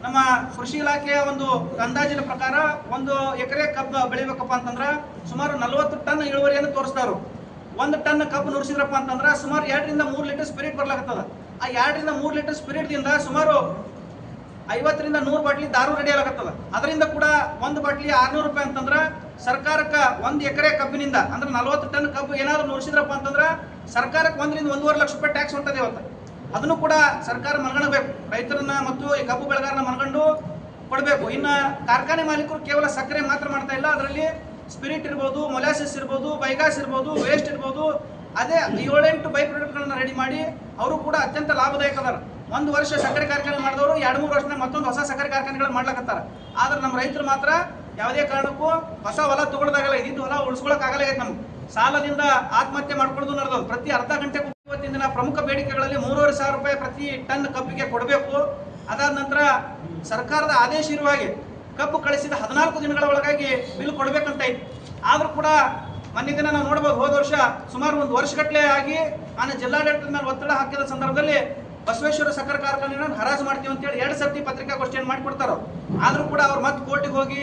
ನಮ್ಮ ಕೃಷಿ ಇಲಾಖೆಯ ಒಂದು ಅಂದಾಜಿನ ಪ್ರಕಾರ ಒಂದು ಎಕರೆ ಕಬ್ಬು ಬೆಳಿಬೇಕಪ್ಪ ಅಂತಂದ್ರ ಸುಮಾರು ನಲವತ್ತು ಟನ್ ಇಳುವರಿಯನ್ನು ತೋರಿಸ್ತಾರು ಒಂದು ಟನ್ ಕಬ್ಬು ನುಡಿಸಿದ್ರಪ್ಪ ಅಂತಂದ್ರೆ ಸುಮಾರು ಎರಡರಿಂದ ಮೂರು ಲೀಟರ್ ಸ್ಪಿರಿಟ್ ಬರ್ಲಾಗತ್ತದ ಆ ಎರಡರಿಂದ ಮೂರು ಲೀಟರ್ ಸ್ಪಿರಿಟ್ ದಿಂದ ಸುಮಾರು ಐವತ್ತರಿಂದ ನೂರು ಬಾಟ್ಲಿ ದಾರು ರೆಡಿ ಆಗತ್ತದ. ಅದರಿಂದ ಕೂಡ ಒಂದು ಬಾಟ್ಲಿ ಆರ್ನೂರು ರೂಪಾಯಿ ಅಂತಂದ್ರೆ ಸರ್ಕಾರಕ್ಕೆ ಒಂದು ಎಕರೆ ಕಬ್ಬಿನಿಂದ ಅಂದ್ರೆ ನಲವತ್ತು ಟನ್ ಕಬ್ಬು ಏನಾದರೂ ನುಡಿಸಿದ್ರಪ್ಪ ಅಂತಂದ್ರೆ ಸರ್ಕಾರಕ್ಕೆ ಒಂದರಿಂದ ಒಂದೂವರೆ ಲಕ್ಷ ರೂಪಾಯಿ ಟ್ಯಾಕ್ಸ್ ಹೊಂಟದೆ ಇವತ್ತು. ಅದನ್ನು ಕೂಡ ಸರ್ಕಾರ ಮನಗಣಬೇಕು ರೈತರನ್ನ ಮತ್ತು ಈ ಕಬ್ಬು ಬೆಳೆಗಾರನ ಮನಗಂಡು ಕೊಡಬೇಕು. ಇನ್ನ ಕಾರ್ಖಾನೆ ಮಾಲೀಕರು ಕೇವಲ ಸಕ್ಕರೆ ಮಾತ್ರ ಮಾಡ್ತಾ ಇಲ್ಲ. ಅದರಲ್ಲಿ ಸ್ಪಿರಿಟ್ ಇರ್ಬೋದು ಮೊಲಾಸಿಸ್ ಇರ್ಬೋದು ಬೈಗಾಸ್ ಇರ್ಬೋದು ವೇಸ್ಟ್ ಇರ್ಬೋದು, ಅದೇ ಏಳೆಂಟು ಬೈ ಪ್ರಾಡಕ್ಟ್ಗಳನ್ನ ರೆಡಿ ಮಾಡಿ, ಅವರು ಕೂಡ ಅತ್ಯಂತ ಲಾಭದಾಯಕ ಅದಾರ ಒಂದು ವರ್ಷ ಸಕ್ಕರೆ ಕಾರ್ಖಾನೆ ಮಾಡಿದವರು, ಎರಡು, ಮೂರು ವರ್ಷದಾಗ ಮತ್ತೊಂದು ಹೊಸ ಸಕ್ಕರೆ ಕಾರ್ಖಾನೆಗಳು ಮಾಡ್ಲಕತ್ತಾರ. ಆದ್ರೆ ನಮ್ಮ ರೈತರು ಮಾತ್ರ ಯಾವುದೇ ಕಾರಣಕ್ಕೂ ಹೊಸ ಹೊಲ ತಗೊಳ್ದಾಗಲ್ಲ ಇದ್ದು ಹೊಲ ಉಳಿಸ್ಕೊಳಕ್ ಆಗಲ್ಲ ನಮ್ಗೆ. ಸಾಲದಿಂದ ಆತ್ಮಹತ್ಯೆ ಮಾಡ್ಕೊಳ್ಳೋದು ನಡೆದವು ಪ್ರತಿ ಅರ್ಧ ಗಂಟೆ ಇವತ್ತಿನ ದಿನ ಪ್ರಮುಖ ಬೇಡಿಕೆಗಳಲ್ಲಿ ಮೂರುವರೆ ಸಾವಿರ ರೂಪಾಯಿ ಪ್ರತಿ ಟನ್ ಕಬ್ಬಿಗೆ ಕೊಡಬೇಕು. ಅದಾದ ನಂತರ ಸರ್ಕಾರದ ಆದೇಶ ಇರುವ ಹಾಗೆ ಕಬ್ಬು ಕಳಿಸಿದ ಹದಿನಾಲ್ಕು ದಿನಗಳ ಒಳಗಾಗಿ ಬಿಲ್ ಕೊಡಬೇಕಂತ ಇತ್ತು ಆದರೂ ಕೂಡ ಮೊನ್ನೆ ದಿನ ನಾವು ನೋಡ್ಬೋದು, ಹೋದ ವರ್ಷ ಸುಮಾರು ಒಂದು ವರ್ಷಗಟ್ಟಲೆ ಆಗಿ ನಾನು ಜಿಲ್ಲಾಡಳಿತದ ಮೇಲೆ ಒತ್ತಡ ಹಾಕಿದ ಸಂದರ್ಭದಲ್ಲಿ ಬಸವೇಶ್ವರ ಸಕ್ಕರೆ ಕಾರ್ಖಾನೆಯನ್ನು ಹರಾಜು ಮಾಡ್ತೀವಿ ಅಂತೇಳಿ ಎರಡು ಸರ್ತಿ ಪತ್ರಿಕಾಗೋಷ್ಠಿಯನ್ನು ಮಾಡಿಕೊಡ್ತಾರೋ. ಆದರೂ ಕೂಡ ಅವ್ರು ಮತ್ತೆ ಕೋರ್ಟಿಗೆ ಹೋಗಿ,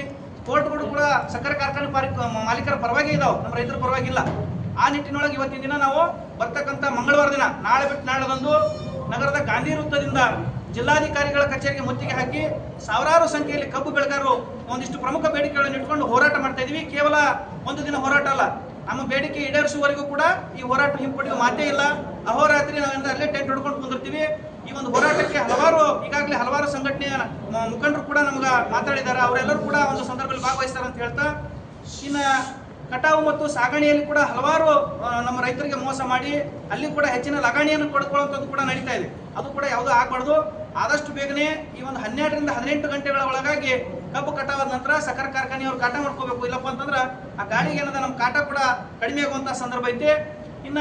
ಕೋರ್ಟ್ಗಳು ಕೂಡ ಸಕ್ಕರೆ ಕಾರ್ಖಾನೆ ಮಾಲೀಕರ ಪರವಾಗಿ ಇದಾವೆ, ನಮ್ಮ ರೈತರ ಪರವಾಗಿಲ್ಲ. ಆ ನಿಟ್ಟಿನೊಳಗೆ ಇವತ್ತಿನ ದಿನ ನಾವು ಬರ್ತಕ್ಕಂಥ ಮಂಗಳವಾರ ದಿನ, ನಾಳೆ ಬಿಟ್ಟು ನಾಳೆದಂದು ನಗರದ ಗಾಂಧಿ ವೃತ್ತದಿಂದ ಜಿಲ್ಲಾಧಿಕಾರಿಗಳ ಕಚೇರಿಗೆ ಮುತ್ತಿಗೆ ಹಾಕಿ ಸಾವಿರಾರು ಸಂಖ್ಯೆಯಲ್ಲಿ ಕಬ್ಬು ಬೆಳೆಗಾರರು ಒಂದಿಷ್ಟು ಪ್ರಮುಖ ಬೇಡಿಕೆಗಳನ್ನು ಇಟ್ಕೊಂಡು ಹೋರಾಟ ಮಾಡ್ತಾ ಇದೀವಿ. ಕೇವಲ ಒಂದು ದಿನ ಹೋರಾಟ ಅಲ್ಲ, ನಮ್ಮ ಬೇಡಿಕೆ ಈಡೇರಿಸುವವರೆಗೂ ಕೂಡ ಈ ಹೋರಾಟ ಹಿಂಪಡೆಯುವ ಮಾತೇ ಇಲ್ಲ. ಅಹೋರಾತ್ರಿ ನಾವೆಲ್ಲ ಅಲ್ಲೇ ಟೆಂಟ್ ಹೊಡ್ಕೊಂಡು ಕುಂದಿರ್ತೀವಿ. ಈ ಒಂದು ಹೋರಾಟಕ್ಕೆ ಹಲವಾರು, ಈಗಾಗಲೇ ಹಲವಾರು ಸಂಘಟನೆಯ ಮುಖಂಡರು ಕೂಡ ನಮ್ಗೆ ಮಾತಾಡಿದ್ದಾರೆ. ಅವರೆಲ್ಲರೂ ಕೂಡ ಒಂದು ಸಂದರ್ಭದಲ್ಲಿ ಭಾಗವಹಿಸ್ತಾರೆ ಅಂತ ಹೇಳ್ತಾ, ಇನ್ನು ಕಟಾವು ಮತ್ತು ಸಾಗಣೆಯಲ್ಲಿ ಕೂಡ ಹಲವಾರು ನಮ್ಮ ರೈತರಿಗೆ ಮೋಸ ಮಾಡಿ, ಅಲ್ಲಿ ಕೂಡ ಹೆಚ್ಚಿನ ಲಗಾಣಿಯನ್ನು ಪಡೆದುಕೊಳ್ಳುವಂಥದ್ದು ಕೂಡ ನಡೀತಾ ಇದೆ. ಅದು ಕೂಡ ಯಾವುದೂ ಆಗಬಾರ್ದು. ಆದಷ್ಟು ಬೇಗನೆ ಈ ಒಂದು ಹನ್ನೆರಡರಿಂದ ಹದಿನೆಂಟು ಗಂಟೆಗಳ ಒಳಗಾಗಿ ಕಬ್ಬು ಕಟಾವಾದ ನಂತರ ಸಕ್ಕರೆ ಕಾರ್ಖಾನೆಯವರು ಕಾಟ ಮಾಡ್ಕೋಬೇಕು. ಇಲ್ಲಪ್ಪ ಅಂತಂದ್ರೆ ಆ ಗಾಡಿಗೆ ಏನದ ನಮ್ಮ ಕಾಟ ಕೂಡ ಕಡಿಮೆ ಆಗುವಂಥ ಸಂದರ್ಭ ಐತೆ. ಇನ್ನ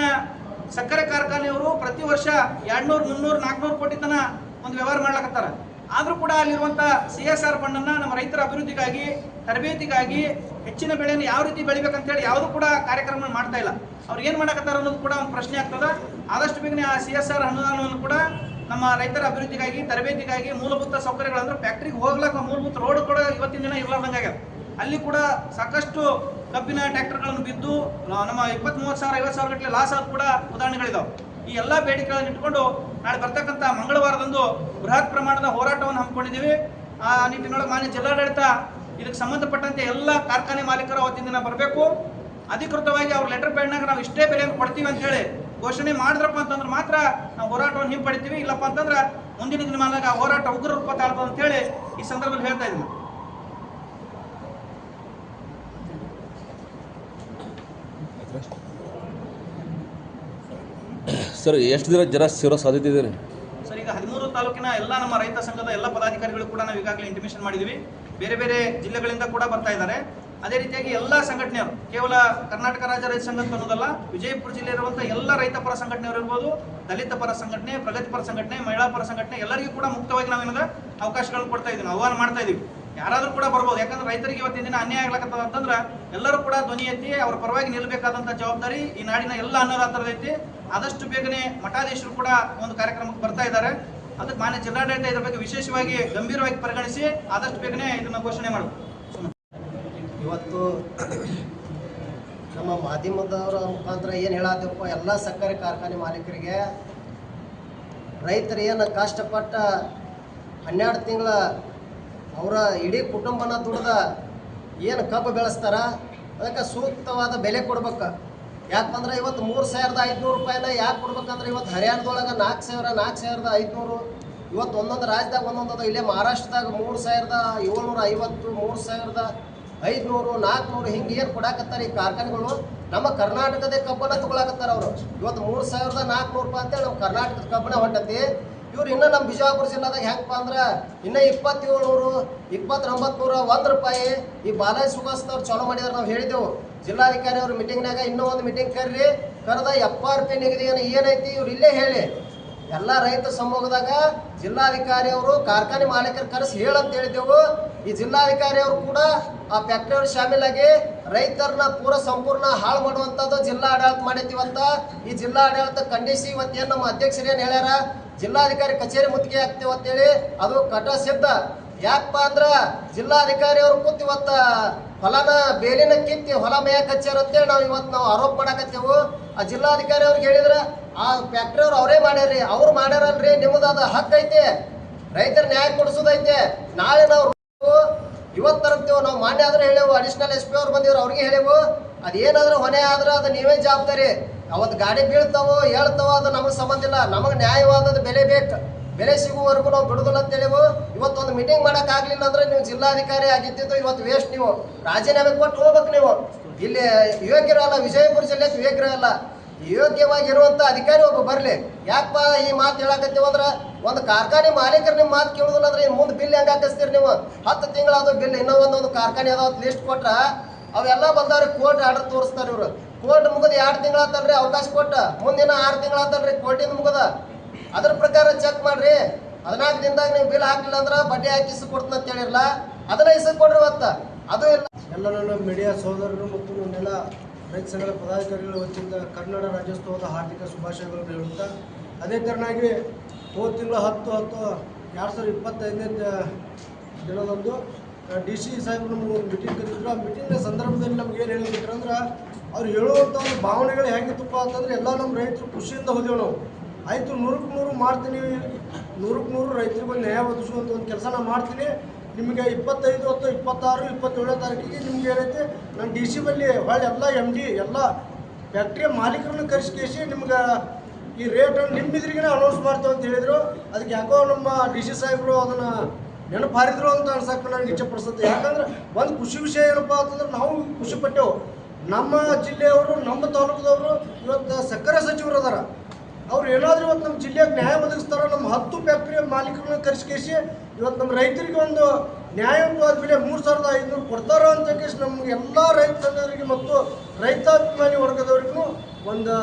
ಸಕ್ಕರೆ ಕಾರ್ಖಾನೆಯವರು ಪ್ರತಿ ವರ್ಷ ಎರಡ್ನೂರು, ಮುನ್ನೂರು, ನಾಲ್ಕುನೂರು ಕೋಟಿ ತನ ಒಂದು ವ್ಯವಹಾರ ಮಾಡ್ಲಕತ್ತಾರ. ಆದರೂ ಕೂಡ ಅಲ್ಲಿರುವಂಥ ಸಿ ಎಸ್ ಆರ್ ಫಂಡ್ ಅನ್ನ ನಮ್ಮ ರೈತರ ಅಭಿವೃದ್ಧಿಗಾಗಿ, ತರಬೇತಿಗಾಗಿ ಹೆಚ್ಚಿನ ಬೆಳೆಯನ್ನು ಯಾವ ರೀತಿ ಬೆಳಿಬೇಕಂತ ಹೇಳಿ ಯಾವುದು ಕೂಡ ಕಾರ್ಯಕ್ರಮ ಮಾಡ್ತಾ ಇಲ್ಲ. ಅವ್ರು ಏನು ಮಾಡಕತ್ತಾರ ಅನ್ನೋದು ಕೂಡ ಒಂದು ಪ್ರಶ್ನೆ ಆಗ್ತದೆ. ಆದಷ್ಟು ಬೇಗನೆ ಆ ಸಿ ಎಸ್ ಆರ್ ಅನುದಾನವನ್ನು ಕೂಡ ನಮ್ಮ ರೈತರ ಅಭಿವೃದ್ಧಿಗಾಗಿ, ತರಬೇತಿಗಾಗಿ ಮೂಲಭೂತ ಸೌಕರ್ಯಗಳಂದ್ರೆ ಫ್ಯಾಕ್ಟ್ರಿಗೆ ಹೋಗ್ಲಕ್ಕ ಮೂಲಭೂತ ರೋಡ್ ಕೂಡ ಇವತ್ತಿನ ದಿನ ಇರ್ಲಾರ್ದಂಗಾಗ್ಯದ ಅಲ್ಲಿ ಕೂಡ ಸಾಕಷ್ಟು ಕಬ್ಬಿನ ಟ್ರ್ಯಾಕ್ಟರ್ಗಳನ್ನು ಬಿದ್ದು ನಮ್ಮ ಇಪ್ಪತ್ತ್ ಮೂವತ್ತು ಸಾವಿರ, ಐವತ್ತು ಸಾವಿರ ಗಟ್ಟಲೆ ಲಾಸ್ ಆದ ಕೂಡ ಉದಾಹರಣೆಗಳಿದಾವೆ. ಈ ಎಲ್ಲ ಬೇಡಿಕೆಗಳನ್ನು ಇಟ್ಕೊಂಡು ನಾಳೆ ಬರ್ತಕ್ಕಂಥ ಮಂಗಳವಾರದಂದು ಬೃಹತ್ ಪ್ರಮಾಣದ ಹೋರಾಟವನ್ನು ಹಮ್ಮಿಕೊಂಡಿದ್ದೀವಿ. ಆ ನಿಟ್ಟಿನೊಳಗೆ ಮಾನ್ಯ ಜಿಲ್ಲಾಡಳಿತ ಇದಕ್ಕೆ ಸಂಬಂಧಪಟ್ಟಂತೆ ಎಲ್ಲ ಕಾರ್ಖಾನೆ ಮಾಲೀಕರು ಅವತ್ತಿನ ದಿನ ಬರಬೇಕು. ಅಧಿಕೃತವಾಗಿ ಅವ್ರ ಲೆಟರ್ ಪ್ಯಾಡ್ನಾಗ ನಾವು ಇಷ್ಟೇ ಬೆಲೆಯನ್ನು ಕೊಡ್ತೀವಿ ಅಂತ ಹೇಳಿ ಘೋಷಣೆ ಮಾಡಿದ್ರಪ್ಪ ಅಂತಂದ್ರೆ ಮಾತ್ರ ನಾವು ಹೋರಾಟವನ್ನು ಹಿಂಪಡಿತೀವಿ. ಇಲ್ಲಪ್ಪ ಅಂತಂದ್ರೆ ಮುಂದಿನ ದಿನಮಾನದಾಗ ಆ ಹೋರಾಟ ಉಗ್ರ ರೂಪ ತಾಳ್ತದೆ ಅಂತ ಹೇಳಿ ಈ ಸಂದರ್ಭದಲ್ಲಿ ಹೇಳ್ತಾ ಇದ್ದೀನಿ ಸರ್ ಎಷ್ಟು ದಿನ ಜನ ಸೇರೋ ಸಾಧ್ಯತೆ ಇದೆ ರೀ? ಸರ್ ಈಗ ಹದಿಮೂರು ತಾಲೂಕಿನ ಎಲ್ಲ ನಮ್ಮ ರೈತ ಸಂಘದ ಎಲ್ಲ ಪದಾಧಿಕಾರಿಗಳು ಕೂಡ ನಾವು ಈಗಾಗಲೇ ಇಂಟಿಮೇಷನ್ ಮಾಡಿದ್ದೀವಿ ಬೇರೆ ಬೇರೆ ಜಿಲ್ಲೆಗಳಿಂದ ಕೂಡ ಬರ್ತಾ ಇದ್ದಾರೆ. ಅದೇ ರೀತಿಯಾಗಿ ಎಲ್ಲ ಸಂಘಟನೆಯವರು ಕೇವಲ ಕರ್ನಾಟಕ ರಾಜ್ಯ ರೈತ ಸಂಘ ಅನ್ನೋದಲ್ಲ, ವಿಜಯಪುರ ಜಿಲ್ಲೆ ಇರುವಂತಹ ಎಲ್ಲ ರೈತ ಪರ ಸಂಘಟನೆಯವರು ಇರ್ಬೋದು, ದಲಿತ ಪರ ಸಂಘಟನೆ ಪ್ರಗತಿಪರ ಸಂಘಟನೆ, ಮಹಿಳಾ ಪರ ಸಂಘಟನೆ, ಎಲ್ಲರಿಗೂ ಕೂಡ ಮುಕ್ತವಾಗಿ ನಾವೇನದ ಅವಕಾಶಗಳನ್ನು ಕೊಡ್ತಾ ಇದ್ದೀವಿ ಆಹ್ವಾನ ಮಾಡ್ತಾ ಇದೀವಿ. ಯಾರಾದರೂ ಕೂಡ ಬರ್ಬೋದು, ಯಾಕಂದ್ರೆ ರೈತರಿಗೆ ಇವತ್ತಿನ ದಿನ ಅನ್ಯಾಯ ಆಗ್ಲಕ್ಕತ್ತದ ಅಂತಂದ್ರೆ ಎಲ್ಲರೂ ಕೂಡ ಧ್ವನಿ ಎತ್ತಿ ಅವ್ರ ಪರವಾಗಿ ನಿಲ್ಲಬೇಕಾದಂಥ ಜವಾಬ್ದಾರಿ ಈ ನಾಡಿನ ಎಲ್ಲ ಅನ್ನದಾತರದೈತಿ ಆದಷ್ಟು ಬೇಗನೆ ಮಠಾಧೀಶರು ಕೂಡ ಒಂದು ಕಾರ್ಯಕ್ರಮಕ್ಕೆ ಬರ್ತಾ ಇದ್ದಾರೆ. ಅದಕ್ಕೆ ಮಾನ್ಯ ಜಿಲ್ಲಾಡಳಿತ ಇದ್ರ ಬಗ್ಗೆ ವಿಶೇಷವಾಗಿ ಗಂಭೀರವಾಗಿ ಪರಿಗಣಿಸಿ ಆದಷ್ಟು ಬೇಗನೆ ಇದನ್ನ ಘೋಷಣೆ ಮಾಡಬೇಕು. ಇವತ್ತು ನಮ್ಮ ಮಾಧ್ಯಮದವರ ಮುಖಾಂತರ ಏನು ಹೇಳತ್ತಪ್ಪ ಎಲ್ಲ ಸಕ್ಕರೆ ಕಾರ್ಖಾನೆ ಮಾಲೀಕರಿಗೆ ರೈತರು ಏನು ಕಷ್ಟಪಟ್ಟ ಹನ್ನೆರಡು ತಿಂಗಳ ಅವರ ಇಡೀ ಕುಟುಂಬನ ದುಡ್ದ ಏನು ಕಬ್ಬು ಬೆಳೆಸ್ತಾರ, ಅದಕ್ಕೆ ಸೂಕ್ತವಾದ ಬೆಲೆ ಕೊಡ್ಬೇಕು. ಯಾಕಂದ್ರೆ ಇವತ್ತು ಮೂರು ಸಾವಿರದ ಐದುನೂರು ರೂಪಾಯಿನ ಯಾಕೆ ಕೊಡ್ಬೇಕಂದ್ರೆ ಇವತ್ತು ಹರಿಯಾಣದೊಳಗೆ ನಾಲ್ಕು ಸಾವಿರ ನಾಲ್ಕು ಸಾವಿರದ ಐದುನೂರು, ಇವತ್ತು ಒಂದೊಂದು ರಾಜ್ಯದಾಗ ಒಂದೊಂದು ಇಲ್ಲೇ ಮಹಾರಾಷ್ಟ್ರದಾಗ ಮೂರು ಸಾವಿರದ ಏಳ್ನೂರ ಐವತ್ತು, ಮೂರು ಸಾವಿರದ ಐದುನೂರು, ನಾಲ್ಕುನೂರು ಹಿಂಗೆ ಏನು ಕೊಡಾಕತ್ತಾರೆ ಈ ಕಾರ್ಖಾನೆಗಳು? ನಮ್ಮ ಕರ್ನಾಟಕದ ಕಬ್ಬನ ತಗೊಳಕತ್ತಾರ ಅವರು. ಇವತ್ತು ಮೂರು ಸಾವಿರದ ನಾಲ್ಕುನೂರು ರೂಪಾಯಿ ಅಂತೇಳಿ ನಮ್ಮ ಕರ್ನಾಟಕದ ಕಬ್ಬನ ಹೊಂಟತಿ. ಇವ್ರು ಇನ್ನೂ ನಮ್ಮ ಬಿಜಾಪುರ ಜಿಲ್ಲಾದಾಗ ಹೆಂಗಪ್ಪ ಅಂದ್ರೆ ಇನ್ನೂ ಇಪ್ಪತ್ತೇಳು ನೂರು ಇಪ್ಪತ್ತೊಂಬತ್ತು ನೂರ ಒಂದು ರೂಪಾಯಿ ಈ ಬಾಲಾಜಿ ಸುಭಾಸ್ತವ್ರು ಚಾಲೂ ಮಾಡಿದಾರೆ ನಾವು ಹೇಳಿದೆವು ಜಿಲ್ಲಾಧಿಕಾರಿ ಅವ್ರ ಮೀಟಿಂಗ್ನಾಗ ಇನ್ನೂ ಒಂದು ಮೀಟಿಂಗ್ ಕರ್ರಿ ಕರೆದ ಎಫ್ ರೂಪಾಯಿ ನಿಗದಿ ಏನೈತಿ ಇವ್ರು ಇಲ್ಲೇ ಹೇಳಿ. ಎಲ್ಲ ರೈತ ಸಮೂಹದಾಗ ಜಿಲ್ಲಾಧಿಕಾರಿ ಅವರು ಕಾರ್ಖಾನೆ ಮಾಲೀಕರು ಕರೆಸಿ ಹೇಳಂತ ಹೇಳಿದೆವು ಈ ಜಿಲ್ಲಾಧಿಕಾರಿ ಅವರು ಕೂಡ ಆ ಫ್ಯಾಕ್ಟರಿ ಶಾಮೀಲಾಗಿ ರೈತರನ್ನ ಪೂರ ಸಂಪೂರ್ಣ ಹಾಳು ಮಾಡುವಂಥದ್ದು ಜಿಲ್ಲಾ ಆಡಳಿತ ಮಾಡೈತಿವಂತ ಈ ಜಿಲ್ಲಾ ಆಡಳಿತ ಖಂಡಿಸಿ ಇವತ್ತೇನು ನಮ್ಮ ಅಧ್ಯಕ್ಷರು ಹೇಳ್ಯಾರ? ಜಿಲ್ಲಾಧಿಕಾರಿ ಕಚೇರಿ ಮುತ್ತಿಗೆ ಆಗ್ತೇವೆ ಅಂತೇಳಿ ಅದು ಕಟ ಸಿದ್ಧ ಯಾಕಪ್ಪ ಅಂದ್ರ ಜಿಲ್ಲಾಧಿಕಾರಿ ಅವರು ಕೂತ್ ಹೊಲನ ಬೇಲಿನ ಕಿತ್ತಿ ಹೊಲ ಮೇಯಕ್ಕೆ ಹಚ್ಚಾರ ಅಂತೇಳಿ ನಾವು ಇವತ್ತು ನಾವು ಆರೋಪ ಮಾಡಕತ್ತೇವು. ಆ ಜಿಲ್ಲಾಧಿಕಾರಿ ಅವ್ರಿಗೆ ಹೇಳಿದ್ರೆ, ಆ ಫ್ಯಾಕ್ಟ್ರಿ ಅವ್ರು ಅವರೇ ಮಾಡ್ಯಾರ್ರಿ, ಅವ್ರು ಮಾಡ್ಯಾರಲ್ರಿ ನಿಮ್ಮದಾದ ಅದು ಹಕ್ಕು ಐತೆ, ರೈತರ ನ್ಯಾಯ ಕೊಡಿಸೋದೈತೆ ನಾಳೆ ನಾವು ಇವತ್ತು ತರತ್ತೇವು ನಾವು ಮಾನ್ಯ ಆದ್ರೆ ಹೇಳೇವು ಅಡಿಷನಲ್ ಎಸ್ ಪಿ ಅವ್ರು ಬಂದಿವ್ರು ಅವ್ರಿಗೆ ಹೇಳೇವು ಅದೇನಾದ್ರೂ ಹೊಣೆ ಆದ್ರೆ ಅದು ನೀವೇ ಜವಾಬ್ದಾರಿ ಅವತ್ತು ಗಾಡಿ ಬೀಳ್ತಾವೋ ಹೇಳ್ತಾವೋ ಅದು ನಮಗೆ ಸಂಬಂಧ ಇಲ್ಲ, ನಮಗೆ ನ್ಯಾಯವಾದದ್ದು ಬೆಲೆ ಬೇಕು. ಬೆಲೆ ಸಿಗುವವರೆಗೂ ನಾವು ಬಿಡುದಿಲ್ಲ ಅಂತ ಹೇಳಿವು ಇವತ್ತೊಂದು ಮೀಟಿಂಗ್ ಮಾಡಕ್ ಆಗ್ಲಿಲ್ಲ ಅಂದ್ರೆ ನೀವು ಜಿಲ್ಲಾಧಿಕಾರಿ ಆಗಿದ್ದಿದ್ದು ಇವತ್ತು ವೇಸ್ಟ್ ನೀವು. ರಾಜೀನಾಮೆ ಕೊಟ್ಟು ಹೋಗ್ಬೇಕು ನೀವು. ಇಲ್ಲಿ ಯೋಗ್ಯರಲ್ಲ, ವಿಜಯಪುರ ಜಿಲ್ಲೆ ಯೋಗ್ಯರಲ್ಲ. ಯೋಗ್ಯವಾಗಿರುವಂತ ಅಧಿಕಾರಿ ಒಬ್ಬ ಬರ್ಲಿ. ಯಾಕಪ್ಪ ಈ ಮಾತು ಹೇಳಕತ್ತೀವಿ ಅಂದ್ರ ಒಂದು ಕಾರ್ಖಾನೆ ಮಾಲೀಕರು ನಿಮ್ಮ ಮಾತು ಕೇಳುದಿಲ್ಲ ಅಂದ್ರೆ ಮುಂದೆ ಬಿಲ್ ಹೆಂಗ್ ಹಾಕಿಸ್ತೀರಿ ನೀವು? ಹತ್ತು ತಿಂಗಳಾದ ಬಿಲ್ ಇನ್ನೂ ಒಂದೊಂದು ಕಾರ್ಖಾನೆ ಅದಾವ ಲಿಸ್ಟ್ ಕೊಟ್ರ ಅವೆಲ್ಲ ಬಂದವ್ರಿಗೆ ಕೋರ್ಟ್ ಆರ್ಡರ್ ತೋರಿಸ್ತಾರೆ ಇವರು. ಕೋರ್ಟ್ ಮುಗಿದ ಎರಡು ತಿಂಗಳಾತಲ್ರಿ ಅವಕಾಶ ಕೊಟ್ಟ. ಮುಂದಿನ ಆರು ತಿಂಗಳಾತಲ್ರಿ ಕೋರ್ಟಿಂದ ಮುಗದ. ಅದ್ರ ಪ್ರಕಾರ ಚೆಕ್ ಮಾಡ್ರಿ. ಹದಿನಾಲ್ಕು ದಿನದಾಗ ನೀವು ಬಿಲ್ ಹಾಕಿಲ್ಲ ಅಂದ್ರೆ ಬಡ್ಡಿ ಹಾಕಿ ಕೊಡ್ತ ಕೊಡ್ತೀನಿ ಅಂತ ಹೇಳಿರಲ್ಲ ಅದನ್ನ ಇಸಕ್ ಕೊಡ್ರಿ ಇವತ್ತ. ಅದು ಇಲ್ಲ. ಎಲ್ಲ ನನ್ನ ಮೀಡಿಯಾ ಸಹೋದರರು ಮತ್ತು ನನ್ನೆಲ್ಲ ರೈತ ಸಂಘದ ಪದಾಧಿಕಾರಿಗಳ ವತಿಯಿಂದ ಕನ್ನಡ ರಾಜ್ಯೋತ್ಸವದ ಹಾರ್ದಿಕ ಶುಭಾಶಯಗಳನ್ನು ಹೇಳುತ್ತಾ, ಅದೇ ತೆರನಾಗಿ ಹೋದ ತಿಂಗಳ ಹತ್ತು ಹತ್ತು, ಎರಡು ಸಾವಿರದ ಇಪ್ಪತ್ತೈದನೇ ದಿನದಂದು ಡಿ ಸಿ ಸಾಹೇಬ್ರು ನಮಗೆ ಒಂದು ಮೀಟಿಂಗ್ ಕರೆದಿದ್ರು ಆ ಮೀಟಿಂಗ್ನ ಸಂದರ್ಭದಲ್ಲಿ ನಮ್ಗೆ ಏನು ಹೇಳಿದ್ರು ಅಂದ್ರೆ ಅವ್ರು ಹೇಳುವಂಥ ಒಂದು ಭಾವನೆಗಳು ಹೇಗಿತ್ತಪ್ಪ ಅಂತಂದ್ರೆ, ಎಲ್ಲ ನಮ್ಮ ರೈತರು ಖುಷಿಯಿಂದ ಹೋದೆವು ನಾವು. ಆಯಿತು, ನೂರಕ್ಕೆ ನೂರು ಮಾಡ್ತೀನಿ ನೂರಕ್ಕೆ ನೂರು ರೈತರಿಗೆ ಒಂದು ನ್ಯಾಯ ಒದಗಿಸುವಂಥ ಒಂದು ಕೆಲಸ ನಾನು ಮಾಡ್ತೀನಿ. ನಿಮಗೆ ಇಪ್ಪತ್ತೈದು ಅಥವಾ ಇಪ್ಪತ್ತಾರು ಇಪ್ಪತ್ತೇಳನೇ ತಾರೀಕಿಗೆ ನಿಮ್ಗೆ ಏನೈತೆ? ನಾನು ಡಿ ಸಿ ಬಲ್ಲಿ ಹೊಳ್ಳಿ ಎಲ್ಲ ಎಂ ಡಿ ಎಲ್ಲ ಫ್ಯಾಕ್ಟ್ರಿಯ ಮಾಲೀಕರನ್ನ ಕರೆಸ್ಕೇಸಿ ನಿಮ್ಗೆ ಈ ರೇಟನ್ನು ನಿಮ್ಮ ಇದ್ರಿಗೆ ಅನೌನ್ಸ್ ಮಾಡ್ತೇವೆ ಅಂತ ಹೇಳಿದರು. ಅದಕ್ಕೆ ಯಾಕೋ ನಮ್ಮ ಡಿ ಸಿ ಸಾಹೇಬರು ಅದನ್ನು ನೆನಪು ಹಾರಿದ್ರು ಅಂತ ಅನ್ಸಕ್ಕೆ ನನಗೆ ಇಚ್ಛೆ ಪಡಿಸುತ್ತೆ. ಯಾಕಂದ್ರೆ ಒಂದು ಖುಷಿ ವಿಷಯ ಏನಪ್ಪ ಅಂತಂದ್ರೆ ನಾವು ಖುಷಿಪಟ್ಟೆವು ನಮ್ಮ ಜಿಲ್ಲೆಯವರು, ನಮ್ಮ ತಾಲೂಕದವರು ಇವತ್ತು ಸಕ್ಕರೆ ಸಚಿವರು ಅದಾರ ಅವ್ರು ಏನಾದರೂ ಇವತ್ತು ನಮ್ಮ ಜಿಲ್ಲೆಗೆ ನ್ಯಾಯ ಒದಗಿಸ್ತಾರ, ನಮ್ಮ ಹತ್ತು ಫ್ಯಾಕ್ಟ್ರಿಯ ಮಾಲೀಕರನ್ನ ಕರೆಸ್ಕೇಸಿ ಇವತ್ತು ನಮ್ಮ ರೈತರಿಗೆ ಒಂದು ನ್ಯಾಯಯುತವಾದ ಬೆಲೆ ಮೂರು ಸಾವಿರದ ಐದುನೂರು ಕೊಡ್ತಾರೋ ಅಂತ ಕೇಸಿ ನಮ್ಗೆ ಎಲ್ಲ ರೈತ ಸಂಘದವರಿಗೆ ಮತ್ತು ರೈತಾಭಿಮಾನಿ ವರ್ಗದವ್ರಿಗೂ ಒಂದು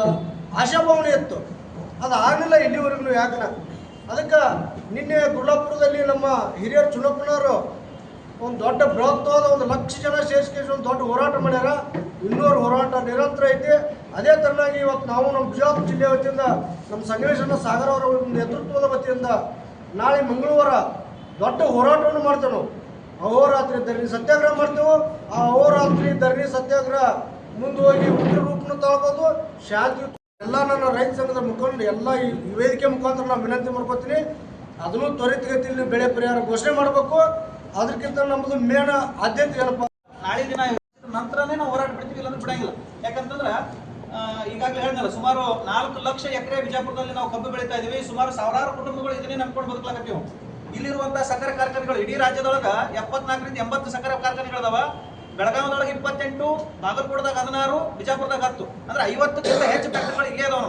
ಆಶಾಭಾವನೆ ಇತ್ತು. ಅದು ಆಗಲಿಲ್ಲ ಇಲ್ಲಿವರೆಗೂ ಯಾಕನ? ಅದಕ್ಕೆ ನಿನ್ನೆ ಗುಡ್ಲಾಪುರದಲ್ಲಿ ನಮ್ಮ ಹಿರಿಯರು ಚುನಪ್ಪನವರು ಒಂದು ದೊಡ್ಡ ಬೃಹತ್ವಾದ ಒಂದು ಲಕ್ಷ ಜನ ಸೇರಿಸ್ಕೊಂಡು ಒಂದು ದೊಡ್ಡ ಹೋರಾಟ ಮಾಡ್ಯಾರ. ಇನ್ನೂರು ಹೋರಾಟ ನಿರಂತರ ಐತಿ. ಅದೇ ತರನಾಗಿ ಇವತ್ತು ನಾವು ನಮ್ಮ ಬಿಜಾಪುರ ಜಿಲ್ಲೆ ವತಿಯಿಂದ, ನಮ್ಮ ಸಂಗಮೇಶನ ಸಾಗರ ಅವರ ನೇತೃತ್ವದ ವತಿಯಿಂದ ನಾಳೆ ಮಂಗಳವಾರ ದೊಡ್ಡ ಹೋರಾಟವನ್ನು ಮಾಡ್ತೇವೆ ನಾವು. ಅಹೋರಾತ್ರಿ ಧರಣಿ ಸತ್ಯಾಗ್ರಹ ಮಾಡ್ತೇವೆ. ಆ ಅಹೋರಾತ್ರಿ ಧರಣಿ ಸತ್ಯಾಗ್ರಹ ಮುಂದೆ ಹೋಗಿ ಉಗ್ರ ರೂಪನ ತಾಳ್ಬೋದು ಶಾಂತಿ ಎಲ್ಲ ನನ್ನ ರೈತ ಸಂಘದ ಮುಖಂಡ, ಎಲ್ಲ ಈ ವೇದಿಕೆ ಮುಖಾಂತರ ನಾನು ವಿನಂತಿ ಮಾಡ್ಕೋತೀನಿ. ಅದನ್ನು ತ್ವರಿತಗತಿಯಲ್ಲಿ ಬೆಳೆ ಪರಿಹಾರ ಘೋಷಣೆ ಮಾಡಬೇಕು. ಅದಕ್ಕಿಂತ ನಮ್ಮದು ಮೇನ್ ಆದ್ಯತೆ ಏನಪ್ಪ? ನಾಳೆ ದಿನ ನಂತರನೇ ನಾವು ಹೋರಾಟ ಬಿಡ್ತೀವಿ ಇಲ್ಲಾಂದ್ರೆ ಬಿಡಂಗಿಲ್ಲ. ಯಾಕಂತಂದ್ರೆ ಈಗಾಗಲೇ ಹೇಳಿದ್ನಲ್ಲ, ಸುಮಾರು ನಾಲ್ಕು ಲಕ್ಷ ಎಕರೆ ಬಿಜಾಪುರದಲ್ಲಿ ನಾವು ಕಬ್ಬು ಬೆಳೀತಾ ಇದೀವಿ ಸುಮಾರು ಸಾವಿರಾರು ಕುಟುಂಬಗಳು ಇದನ್ನೇ ನಂಬ್ಕೊಂಡು ಬದುಕಲಾಕತ್ತೀವಿ ಇಲ್ಲಿರುವಂತಹ ಸಕ್ಕರೆ ಕಾರ್ಖಾನೆಗಳು, ಇಡೀ ರಾಜ್ಯದೊಳಗ ಎಪ್ಪತ್ನಾಲ್ಕರಿಂದ ಎಂಬತ್ತು ಸಕ್ಕರೆ ಕಾರ್ಖಾನೆಗಳದಾವ. ಬೆಳಗಾವಿದೊಳಗೆ ಇಪ್ಪತ್ತೆಂಟು, ಬಾಗಲಕೋಟದಾಗ ಹದಿನಾರು, ಬಿಜಾಪುರದಾಗ ಹತ್ತು. ಅಂದ್ರೆ ಐವತ್ತಕ್ಕಿಂತ ಹೆಚ್ಚು ಫ್ಯಾಕ್ಟರಿಗಳು ಇಲ್ಲೇ ಅದಾವ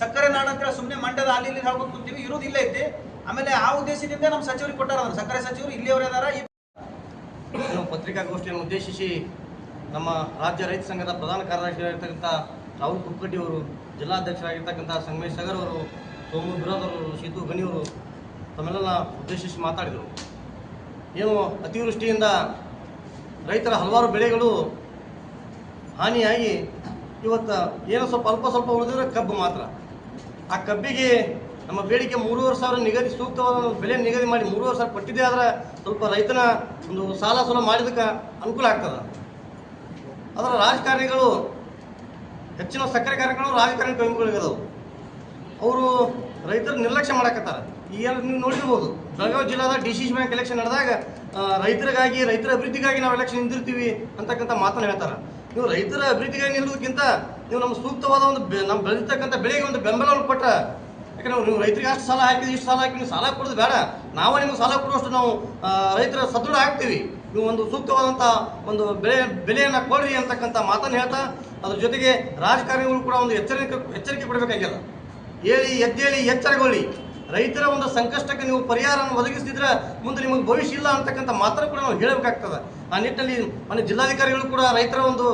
ಸಕ್ಕರೆ ನಾಡು ಅಂತೇಳಿ ಸುಮ್ಮನೆ ಮಂಡ್ಯದ ಅಲ್ಲಿ ಇಲ್ಲಿ ಹೇಳ್ಕೊಂಡು ಕುಂತೀವಿ ಇರೋದು ಇಲ್ಲೇ ಐತಿ. ಆಮೇಲೆ ಆ ಉದ್ದೇಶದಿಂದ ನಮ್ಮ ಸಚಿವರಿಗೆ ಕೊಟ್ಟಾರ ಸಕ್ಕರೆ ಸಚಿವರು ಇಲ್ಲಿಯವರು ಇದಾರ ಪತ್ರಿಕಾಗೋಷ್ಠಿಯನ್ನು ಉದ್ದೇಶಿಸಿ ನಮ್ಮ ರಾಜ್ಯ ರೈತ ಸಂಘದ ಪ್ರಧಾನ ಕಾರ್ಯದರ್ಶಿಯಾಗಿರ್ತಕ್ಕಂಥ ರಾಹುಲ್ ಕುಕ್ಕಟ್ಟಿ ಅವರು, ಜಿಲ್ಲಾಧ್ಯಕ್ಷರಾಗಿರ್ತಕ್ಕಂಥ ಸಂಗಮೇಶ್ ಸಾಗರ್ ಅವರು, ಸೋಮು ಅವರು, ಸೀತು ಗಣಿಯವರು ತಮ್ಮೆಲ್ಲ ಉದ್ದೇಶಿಸಿ ಮಾತಾಡಿದರು. ಏನು ಅತಿವೃಷ್ಟಿಯಿಂದ ರೈತರ ಹಲವಾರು ಬೆಳೆಗಳು ಹಾನಿಯಾಗಿ ಇವತ್ತು ಏನೋ ಸ್ವಲ್ಪ ಅಲ್ಪ ಸ್ವಲ್ಪ ಉಳಿದ್ರೆ ಕಬ್ಬು ಮಾತ್ರ. ಆ ಕಬ್ಬಿಗೆ ನಮ್ಮ ಬೇಡಿಕೆ ಮೂರುವರೆ ಸಾವಿರ ನಿಗದಿ ಸೂಕ್ತವಾದ ಒಂದು ಬೆಲೆ ನಿಗದಿ ಮಾಡಿ ಮೂರುವರೆ ಸಾವಿರ ಕೊಟ್ಟಿದ್ದೆ ಆದರೆ ಸ್ವಲ್ಪ ರೈತನ ಒಂದು ಸಾಲ ಸೂಲ ಮಾಡಿದಕ್ಕೆ ಅನುಕೂಲ ಆಗ್ತದೆ. ಅದರ ರಾಜಕಾರಣಿಗಳು, ಹೆಚ್ಚಿನ ಸಕ್ಕರೆ ಕಾರ್ಯಕ್ರಮ ರಾಜಕಾರಣಿ ಕೈಗೊಳ್ಳಿದವು ಅವರು ರೈತರು ನಿರ್ಲಕ್ಷ್ಯ ಮಾಡಕತ್ತಾರ. ಈ ನೀವು ನೋಡಿರ್ಬೋದು. ಬೆಳಗಾವಿ ಜಿಲ್ಲಾದ ಡಿ ಸಿ ಬ್ಯಾಂಕ್ ಎಲೆಕ್ಷನ್ ನಡೆದಾಗ ರೈತರಿಗಾಗಿ, ರೈತರ ಅಭಿವೃದ್ಧಿಗಾಗಿ ನಾವು ಎಲೆಕ್ಷನ್ ನಿಂತಿರ್ತೀವಿ ಅಂತಕ್ಕಂಥ ಮಾತನ್ನು ಹೇಳ್ತಾರೆ. ನೀವು ರೈತರ ಅಭಿವೃದ್ಧಿಗಾಗಿ ನಿಲ್ಲುವುದಕ್ಕಿಂತ ನೀವು ನಮ್ಮ ಸೂಕ್ತವಾದ ಒಂದು ನಮ್ಮ ಬೆಳೆದಿರ್ತಕ್ಕಂಥ ಬೆಳೆಗೆ ಒಂದು ಬೆಂಬಲವನ್ನು ಕೊಟ್ಟ ಯಾಕಂದ್ರೆ ನೀವು ರೈತರಿಗೆ ಅಷ್ಟು ಸಾಲ ಹಾಕಿದ್ರಿ ಇಷ್ಟು ಸಾಲ ಹಾಕಿ ನೀವು ಸಾಲ ಕೊಡೋದು ಬೇಡ. ನಾವು ನಿಮ್ಗೆ ಸಾಲ ಕೊಡುವಷ್ಟು ನಾವು ರೈತರ ಸದೃಢ ಆಗ್ತೀವಿ. ನೀವು ಒಂದು ಸೂಕ್ತವಾದಂಥ ಒಂದು ಬೆಳೆ, ಬೆಲೆಯನ್ನು ಕೊಡ್ರಿ ಅಂತಕ್ಕಂಥ ಮಾತನ್ನು ಹೇಳ್ತಾ, ಅದ್ರ ಜೊತೆಗೆ ರಾಜಕಾರಣಿಗಳು ಕೂಡ ಒಂದು ಎಚ್ಚರಿಕೆ ಎಚ್ಚರಿಕೆ ಕೊಡಬೇಕಾಗ್ಯದ ಹೇಳಿ, ಎದ್ದೇಳಿ, ಎಚ್ಚರಗೊಳ್ಳಿ. ರೈತರ ಒಂದು ಸಂಕಷ್ಟಕ್ಕೆ ನೀವು ಪರಿಹಾರವನ್ನು ಒದಗಿಸಿದ್ರೆ ಮುಂದೆ ನಿಮಗೆ ಭವಿಷ್ಯ ಇಲ್ಲ ಅಂತಕ್ಕಂಥ ಮಾತನ್ನು ಕೂಡ ನಾವು ಹೇಳಬೇಕಾಗ್ತದೆ. ಆ ನಿಟ್ಟಿನಲ್ಲಿ ಮನೆ ಜಿಲ್ಲಾಧಿಕಾರಿಗಳು ಕೂಡ ರೈತರ ಒಂದು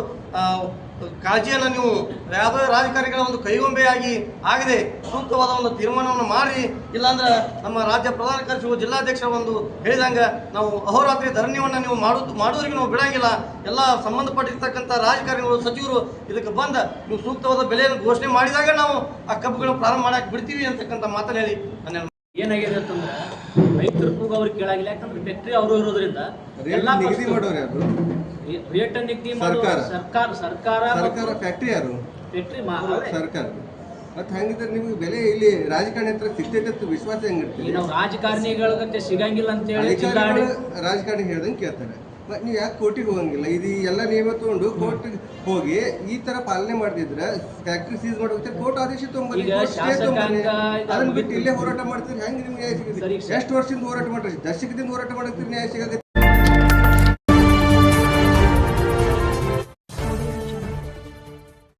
ಕಾಳಜಿಯನ್ನು ನೀವು ಯಾವುದೋ ರಾಜಕಾರಣಿಗಳ ಒಂದು ಕೈಗೊಂಬೆಯಾಗಿ ಆಗದೆ ಸೂಕ್ತವಾದ ಒಂದು ತೀರ್ಮಾನವನ್ನು ಮಾಡಿ ಇಲ್ಲಾಂದ್ರೆ ನಮ್ಮ ರಾಜ್ಯ ಪ್ರಧಾನ ಕಾರ್ಯದರ್ಶಿಗಳು ಜಿಲ್ಲಾಧ್ಯಕ್ಷರ ಒಂದು ಹೇಳಿದಂಗೆ ನಾವು ಅಹೋರಾತ್ರಿ ಧರಣಿಯನ್ನು ನೀವು ಮಾಡೋದು ಮಾಡೋರಿಗೆ ನಾವು ಬಿಡಂಗಿಲ್ಲ. ಎಲ್ಲ ಸಂಬಂಧಪಟ್ಟಿರ್ತಕ್ಕಂಥ ರಾಜಕಾರಣಿಗಳು ಸಚಿವರು ಇದಕ್ಕೆ ಬಂದ ನೀವು ಸೂಕ್ತವಾದ ಬೆಲೆಯನ್ನು ಘೋಷಣೆ ಮಾಡಿದಾಗ ನಾವು ಆ ಕಬ್ಬುಗಳನ್ನು ಪ್ರಾರಂಭ ಮಾಡಕ್ಕೆ ಬಿಡ್ತೀವಿ ಅಂತಕ್ಕಂಥ ಮಾತನ್ನು ಹೇಳಿ ನನ್ನ ಏನಾಗಿದೆ ಅಂತಂದ್ರೆ ರೈತರು ಕೂಗು ಅವ್ರಿಗೆ ಕೇಳಾಗಿಲ್ಲ ಯಾಕಂದ್ರೆ ಫ್ಯಾಕ್ಟ್ರಿ ಅವರು ಇರೋದ್ರಿಂದ ಎಲ್ಲ ರೇಟ್ ನಿಗದಿ ಸರ್ಕಾರ. ಸರ್ಕಾರ ಸರ್ಕಾರ ಸರ್ಕಾರ ಫ್ಯಾಕ್ಟ್ರಿ ಯಾರು? ಫ್ಯಾಕ್ಟ್ರಿ ಸರ್ಕಾರ. ಮತ್ತೆ ಹಂಗಿದ್ರೆ ನಿಮ್ಗೆ ಬೆಲೆ ಇಲ್ಲಿ ರಾಜಕಾರಣಿ ಹತ್ರ ಸಿಗ್ತೈತೆ ಅಂತ ವಿಶ್ವಾಸ ಹೆಂಗಿರ್ತೀವಿ ನಾವು ರಾಜಕಾರಣಿಗಳಿಗೆ ಸಿಗಂಗಿಲ್ಲ ಅಂತ ಹೇಳಿ ರಾಜಕಾರಣಿ ಹೇಳ್ದಂಗೆ ಕೇಳ್ತಾರೆ. ಮತ್ ನೀವು ಯಾಕೆ ಕೋರ್ಟಿಗೆ ಹೋಗಂಗಿಲ್ಲ? ಇದು ಎಲ್ಲ ನಿಯಮ ತಗೊಂಡು ಕೋರ್ಟಿಗೆ ಹೋಗಿ ಈ ತರ ಪಾಲನೆ ಮಾಡ್ತಿದ್ರೆ ಫ್ಯಾಕ್ಟ್ರಿ ಸೀಸ್ ಮಾಡೋಕೆ ಕೋರ್ಟ್ ಆದೇಶ ಇದು ಅದನ್ನ ಬಿಟ್ಟು ಇಲ್ಲೇ ಹೋರಾಟ ಮಾಡ್ತೀರಿ ಹೆಂಗೆ ನಿಮ್ಗೆ ನ್ಯಾಯ ಸಿಗುತ್ತೆ? ಎಷ್ಟು ವರ್ಷದಿಂದ ಹೋರಾಟ ಮಾಡ್ರಿ? ದಶಕದಿಂದ ಹೋರಾಟ ಮಾಡಕ್ತಿರಿ ನ್ಯಾಯ ಸಿಗತ್ತೆ.